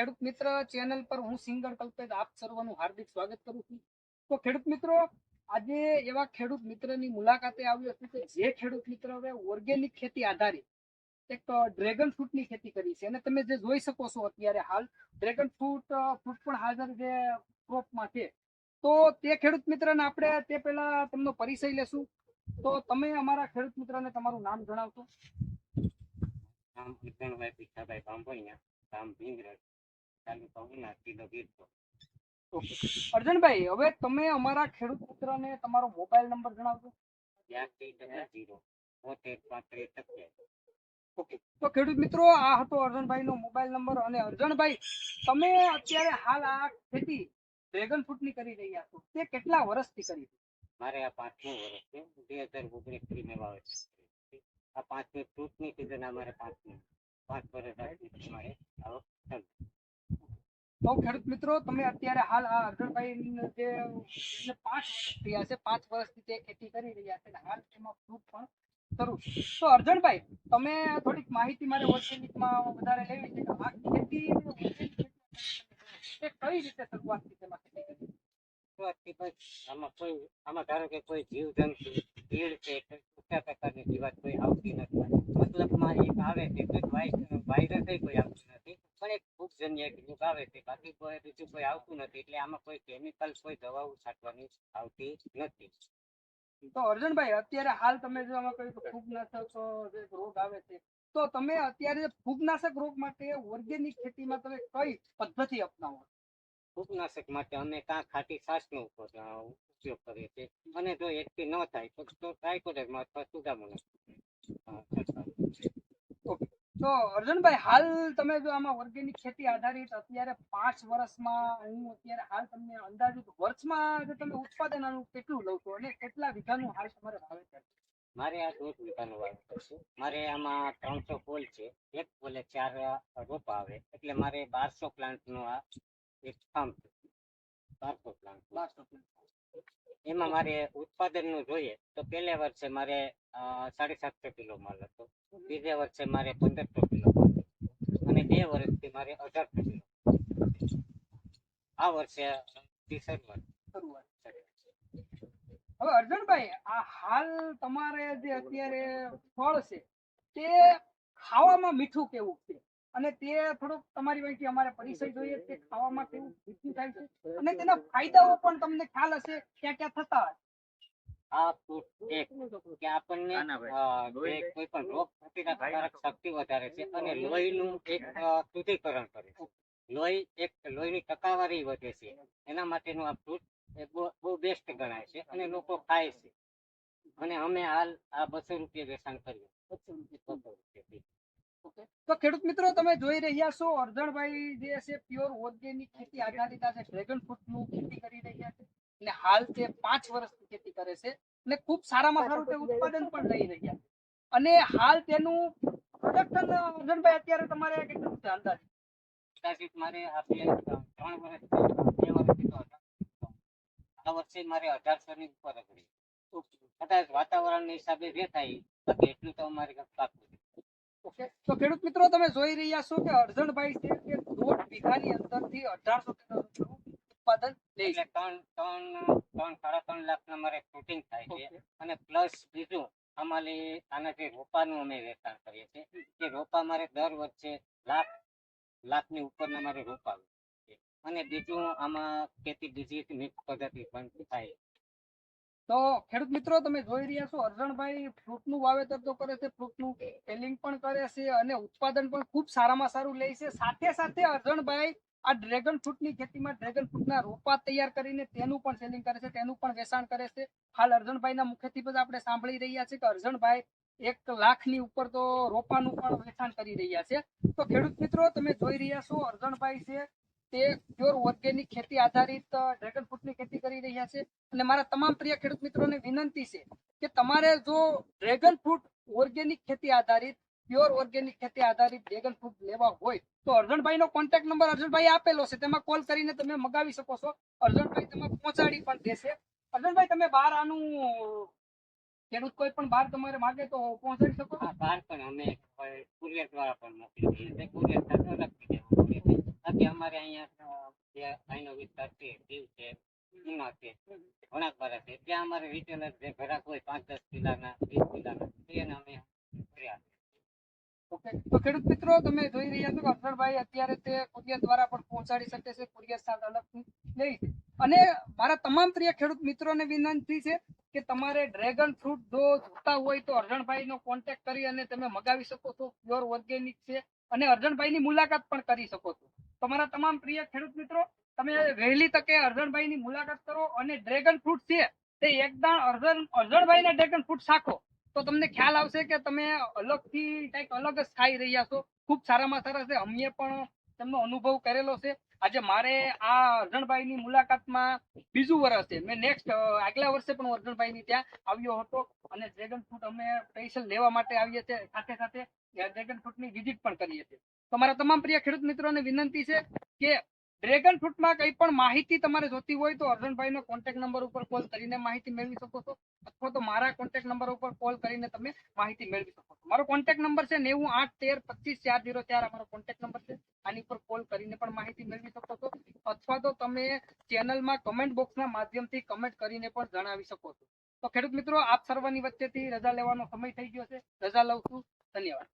ખેડૂત મિત્ર ચેનલ પર હું સિંગર કલ્પેશ, આપ સર્વનું હાર્દિક સ્વાગત કરું છું. તો ખેડૂત મિત્રો, આજે એવા ખેડૂત મિત્રની મુલાકાતે આવ્યો છું કે જે ખેડૂત મિત્ર ઓર્ગેનિક ખેતી આધારિત, એક ડ્રેગન ફ્રૂટની ખેતી કરી છે. અને તમે જે જોઈ શકો છો અત્યારે હાલ, ડ્રેગન ફ્રૂટ ફ્રૂટ પણ હાજર જે ક્રોપમાં છે. તો તે ખેડૂત મિત્રને આપણે તે પહેલા તમનો પરિચય લેશું. તો તમે અમારા ખેડૂત મિત્રને તમારું નામ જણાવશો. નામ કિરણભાઈ પીઠાભાઈ બાંભણિયા, ગામ ભીંગરજ. તાલુકા ઉના જિલ્લો ગીરતો અર્જુનભાઈ હવે તમે અમારા ખેડૂત મિત્રને તમારો મોબાઈલ નંબર જણાવજો. ત્યાંથી ડબલ જીરો બોતેર પાંત્રીસ સત્યાવીસ ઓકે તો ખેડૂત મિત્રો આ હતો અર્જુનભાઈ નો મોબાઈલ નંબર અને અર્જુનભાઈ તમે અત્યારે હાલ આ ખેતી ડ્રેગન ફ્રૂટની કરી રહ્યા છો. તે કેટલા વર્ષથી કરી મારે આ પાંચમું વર્ષ છે. બે હજાર ઓગણીસથી મેં વાવેતર. આ પાંચમી ફ્રૂટની સિઝન અમારે પાંચમી. પાંચ વર્ષ મારે. તો ખેડૂત મિત્રો, તમે અત્યારે હાલ આ અર્જુનભાઈ જે પાંચ વર્ષ થયા છે, પાંચ વર્ષથી તે ખેતી કરી રહ્યા છે હાલ તેમાં ફ્રૂટ પણ શરૂ તો અર્જુનભાઈ, તમે થોડીક માહિતી મારે ઓર્ગેનિકમાં વધારે લેવી છે આ ખેતી એ કઈ રીતે શરૂઆતથી તેમાં ખેતી કરી આમાં કોઈ, આમાં ધારો કે કોઈ જીવજંતુ ભીડ છે કે ઊંચા પ્રકારની જીવાત કોઈ આવતી નથી મતલબમાં એક આવે છે તો વાયરસ કોઈ આવતું નથી પણ એક ફૂગજન્ય એક રોગ આવે છે. બાકી કોઈ બીજું કોઈ આવતું નથી. એટલે આમાં કોઈ કેમિકલ કોઈ દવાઓ છાંટવાની આવતી નથી. તો અર્જુનભાઈ અત્યારે હાલ તમે જો આમાં કહ્યું ફૂગનાશક જે રોગ આવે છે તો તમે અત્યારે ફૂગનાશક રોગ માટે ઓર્ગેનિક ખેતીમાં તમે કઈ પદ્ધતિ અપનાવો? ફૂગનાશક માટે અમે કાં ખાટી છાશનો ઉપયોગ કરીએ છીએ. અને જો એકથી ન થાય તો ટ્રાયકોડર્મા અથવા અ, છંટકાવ. તો અર્જુનભાઈ હાલ તમે જો આમાં ઓર્ગેનિક ખેતી આધારિત અત્યારે પાંચ વર્ષમાં હું અત્યારે હાલ તમને અંદાજિત વર્ષમાં જો તમે ઉત્પાદન આનું કેટલું લઉં છો અને કેટલા વીઘાનું હાલ તમારે વાવેતર છે? મારે આ દોઢ વીઘાનું વાવેતર છે. મારે આમાં ત્રણસો પોલ છે. એક પોલે ચાર રોપ આવે. એટલે મારે બારસો પ્લાન્ટનું આ એક ફાર્મ છે. બારસો પ્લાન્ટ. બારસો કિલો. એમાં મારે ઉત્પાદનનું જોઈએ તો પહેલા વર્ષે મારે સાડી સાતસો કિલો માલ હતો. બીજા વર્ષે મારે પંદરસો કિલો માલ અને બે વર્ષથી મારે અઢારસો કિલો આ વર્ષે હવે અર્જુનભાઈ આ હાલ તમારે જે અત્યારે ફળ છે તે ખાવામાં મીઠું કેવું છે? અને તે થોડુંક તમારી વાંચી અમારે પરિચય જોઈએ તે ખાવામાં કેવું મીઠું થાય છે? અને તેના ફાયદાઓ પણ તમને ખ્યાલ હશે ક્યાં ક્યાં થતા. આ એક કે આપણને કોઈ પણ રોગ પ્રતિકારક શક્તિ વધારે છે અને લોહીનું એક શુદ્ધિકરણ કરે છે. લોહી એક લોહીની ટકાવારી વધે છે. એના માટેનું આ ફ્રૂટ બહુ બહુ બેસ્ટ ગણાય છે અને લોકો ખાય છે. અને અમે હાલ આ બસો રૂપિયા વેચાણ કરીએ બસો રૂપિયા ઓકે. તો ખેડૂત મિત્રો તમે જોઈ રહ્યા છો અર્જણભાઈ જે છે પ્યોર ઓર્ગેનિક ખેતી આધારિત છે ડ્રેગન ફ્રૂટનું ખેતી કરી રહ્યા છે અને હાલ તે પાંચ વર્ષની ખેતી કરે છે અને ખૂબ સારામાં સારું તે ઉત્પાદન પણ લઈ રહ્યા છે અને હાલ તેનું પ્રોડક્શન અર્જણભાઈ અત્યારે તમારે કેટલું છે અંદાજે અંદાજિત મારે ત્રણ વર્ષ બે વર્ષથી તો આ વર્ષે મારે અઢારસો ની ઉપર. વાતાવરણના હિસાબે જે થાય એટલું તો અમારે. ઓકે તો ખેડૂત મિત્રો તમે જોઈ રહ્યા છો કે અર્જણભાઈ છે કે દોઢ વીઘાની અંદરથી અઢારસો ઉત્પાદન લે છે. ત્રણ ત્રણ ત્રણ સાડા ત્રણ લાખ ના મારે ફ્રૂટિંગ થાય છે. અને પ્લસ બીજું અમારે આના જે રોપાનું અમે વેચાણ કરીએ છીએ. કે રોપા મારે દર વર્ષે લાખ લાખની ઉપરના મારે રોપા અને બીજું આમાં ખેતી બીજી મિક્સ પદ્ધતિ પણ થાય તો ખેડૂત મિત્રો, તમે જોઈ રહ્યા છો, અર્જણભાઈ ફ્રૂટનું વાવેતર તો કરે છે, ફ્રૂટનું સેલિંગ પણ કરે છે અને ઉત્પાદન પણ ખૂબ સારામાં સારું લે છે. સાથે સાથે અર્જણભાઈ આ ડ્રેગન ફ્રૂટની ખેતીમાં ડ્રેગન ફ્રૂટના રોપા તૈયાર કરીને તેનું પણ સેલિંગ કરે છે, તેનું પણ વેચાણ કરે છે. હાલ અર્જણભાઈના મુખેથી પણ આપણે સાંભળી રહ્યા છે કે અર્જણભાઈ એક લાખની ઉપર તો રોપાનું પણ વેચાણ કરી રહ્યા છે. તો ખેડૂત મિત્રો, તમે જોઈ રહ્યા છો અર્જણભાઈ છે તે પ્યોર ઓર્ગેનિક ખેતી આધારિત ડ્રેગન ફ્રૂટની ખેતી કરી રહ્યા છે. અને મારા તમામ પ્રિય ખેડૂત મિત્રોને વિનંતી છે કે તમારે જો ડ્રેગન ફ્રૂટ ઓર્ગેનિક ખેતી આધારિત પ્યોર ઓર્ગેનિક ખેતી આધારિત ડ્રેગન ફ્રૂટ લેવા હોય, તો અર્જણભાઈ નો કોન્ટેક્ટ નંબર અર્જણભાઈ આપેલો છે. તેમાં કોલ કરીને તમે મગાવી શકો છો. અર્જણભાઈ તમે પહોંચાડી પણ દેશે. અર્જણભાઈ, તમે બહાર આનું ખેડૂત કોઈ પણ બહાર તમારે માગે તો પહોંચાડી શકો બહાર પણ અમે કુરિયર દ્વારા પણ મોકલી કુરિયર સાથે અલગથી દેવું પડે છે બાકી કે અમારે અહીંયા જે અહીંનો વિસ્તાર છે, દીવ છે ઉના છે. વણાકબારા છે. ત્યાં અમારે રિટેલર જે ઘરાક હોય પાંચ દસ કિલાના, વીસ કિલાના એને અમે કર્યા ઓકે. તો ખેડૂત મિત્રો, તમે જોઈ રહ્યા છો કે અક્ષરભાઈ અત્યારે તે કુરિયર દ્વારા પણ પહોંચાડી શકે છે, કુરિયર ચાર્જ અલગથી લે અને મારા તમામ પ્રિય ખેડૂત મિત્રોને વિનંતી છે કે તમારે ડ્રેગન ફ્રૂટ જો જોતા હોય તો અર્જણભાઈનો કોન્ટેક્ટ કરી અને તમે મગાવી શકો છો, પ્યોર ઓર્ગેનિક છે. અને અર્જણભાઈની મુલાકાત પણ કરી શકો છો. તમારા તમામ પ્રિય ખેડૂત મિત્રો, તમે વહેલી તકે અર્જણભાઈની મુલાકાત કરો અને ડ્રેગન ફ્રૂટ છે તે એકદમ અર્જણ, અર્જણભાઈને ડ્રેગન ફ્રૂટ શાખો. તો તમને ખ્યાલ આવશે કે તમે અલગથી કંઈક અલગ જ ખાઈ રહ્યા છો. ખૂબ સારામાં સારા છે. અમે પણ તેમનો અનુભવ કરેલો છે. આજે મારે આ અર્જણભાઈની મુલાકાતમાં બીજું વર્ષ છે. મેં નેક્સ્ટ આગલા વર્ષે પણ અર્જણભાઈની ત્યાં આવ્યો હતો અને ડ્રેગન ફ્રૂટ અમે સ્પેશિયલ લેવા માટે આવીએ છીએ. સાથે સાથે ડ્રેગન ફ્રૂટની વિઝિટ પણ કરીએ છીએ. તો મારા તમામ પ્રિય ખેડૂત મિત્રોને વિનંતી છે કે ડ્રેગન ફ્રૂટમાં કંઈ પણ માહિતી તમારે જોતી હોય તો અર્જણભાઈનો કોન્ટેક્ટ નંબર ઉપર કોલ કરીને માહિતી મેળવી શકો છો. અથવા તો મારા કોન્ટેક્ટ નંબર ઉપર કોલ કરીને તમે માહિતી મેળવી શકો છો. મારો કોન્ટેક્ટ નંબર છે નેવું આઠ તેર પચીસ ચાર જીરો ચાર. અમારો કોન્ટેક્ટ નંબર છે. આની પર કોલ કરીને પણ માહિતી મેળવી શકો છો. અથવા તો તમે ચેનલમાં કમેન્ટ બોક્સના માધ્યમથી કમેન્ટ કરીને પણ જણાવી શકો છો. તો ખેડૂત મિત્રો, આપ સર્વની વચ્ચેથી રજા લેવાનો સમય થઈ ગયો છે. રજા લઉં છું. ધન્યવાદ.